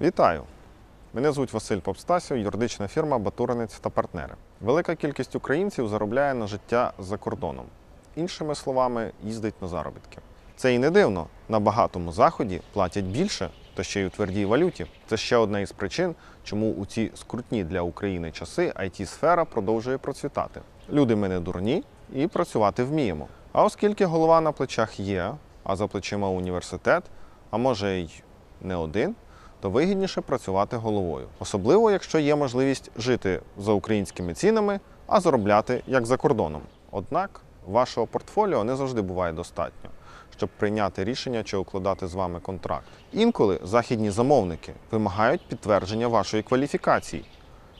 Вітаю! Мене звуть Василь Попстасів, юридична фірма Батуринець та партнери. Велика кількість українців заробляє на життя за кордоном. Іншими словами, їздить на заробітки. Це і не дивно. На багатому заході платять більше та ще й у твердій валюті. Це ще одна із причин, чому у ці скрутні для України часи it сфера продовжує процвітати. Люди ми не дурні і працювати вміємо. А оскільки голова на плечах є, а за плечима університет, а може й не один, то вигідніше працювати головою, особливо якщо є можливість жити за українськими цінами, а заробляти як за кордоном. Однак вашого портфоліо не завжди буває достатньо, щоб прийняти рішення чи укладати з вами контракт. Інколи західні замовники вимагають підтвердження вашої кваліфікації,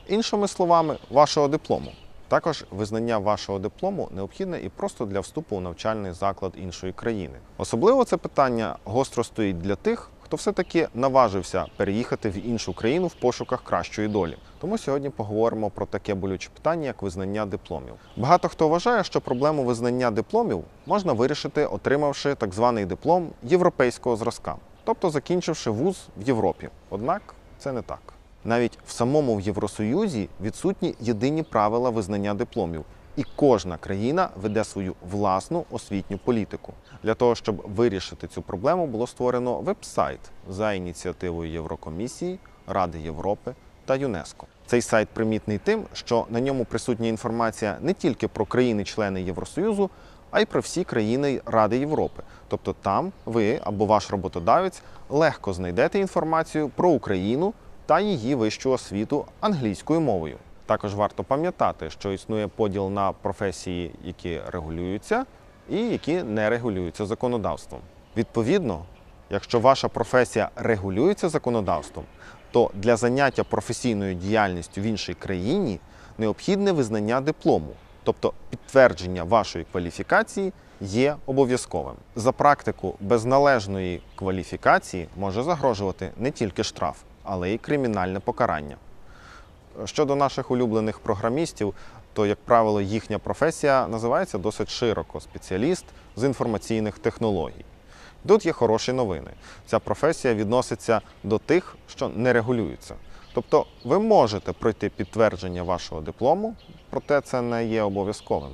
іншими словами, вашого диплому. Також визнання вашого диплому необхідне і просто для вступу у навчальний заклад іншої країни. Особливо це питання гостро стоїть для тих, хто все-таки наважився переїхати в іншу країну в пошуках кращої долі. Тому сьогодні поговоримо про таке болюче питання, як визнання дипломів. Багато хто вважає, що проблему визнання дипломів можна вирішити, отримавши так званий диплом європейського зразка, тобто закінчивши вуз в Європі. Однак це не так. Навіть в самому Євросоюзі відсутні єдині правила визнання дипломів, і кожна країна веде свою власну освітню політику. Для того, щоб вирішити цю проблему, було створено веб-сайт за ініціативою Єврокомісії, Ради Європи та ЮНЕСКО. Цей сайт примітний тим, що на ньому присутня інформація не тільки про країни-члени Євросоюзу, а й про всі країни Ради Європи. Тобто там ви або ваш роботодавець легко знайдете інформацію про Україну та її вищу освіту англійською мовою. Також варто пам'ятати, що існує поділ на професії, які регулюються, і які не регулюються законодавством. Відповідно, якщо ваша професія регулюється законодавством, то для заняття професійною діяльністю в іншій країні необхідне визнання диплому, тобто підтвердження вашої кваліфікації є обов'язковим. За практику без належної кваліфікації може загрожувати не тільки штраф, але й кримінальне покарання. Щодо наших улюблених програмістів, то, як правило, їхня професія називається досить широко спеціаліст з інформаційних технологій. Тут є хороші новини. Ця професія відноситься до тих, що не регулюються. Тобто ви можете пройти підтвердження вашого диплому, проте це не є обов'язковим.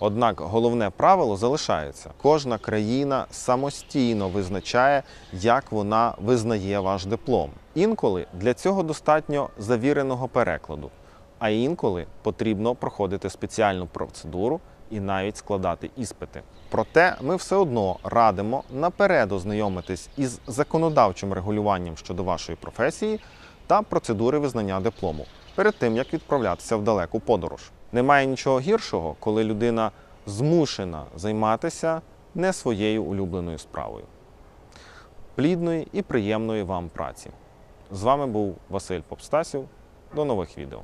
Однак головне правило залишається: кожна країна самостійно визначає, як вона визнає ваш диплом. Інколи для цього достатньо завіреного перекладу, а інколи потрібно проходити спеціальну процедуру і навіть складати іспити. Проте ми все одно радимо наперед ознайомитись із законодавчим регулюванням щодо вашої професії та процедури визнання диплому перед тим як відправлятися в далеку подорож. Немає нічого гіршого, коли людина змушена займатися не своєю улюбленою справою. Плідної і приємної вам праці. З вами був Василь Попстасів. До нових відео.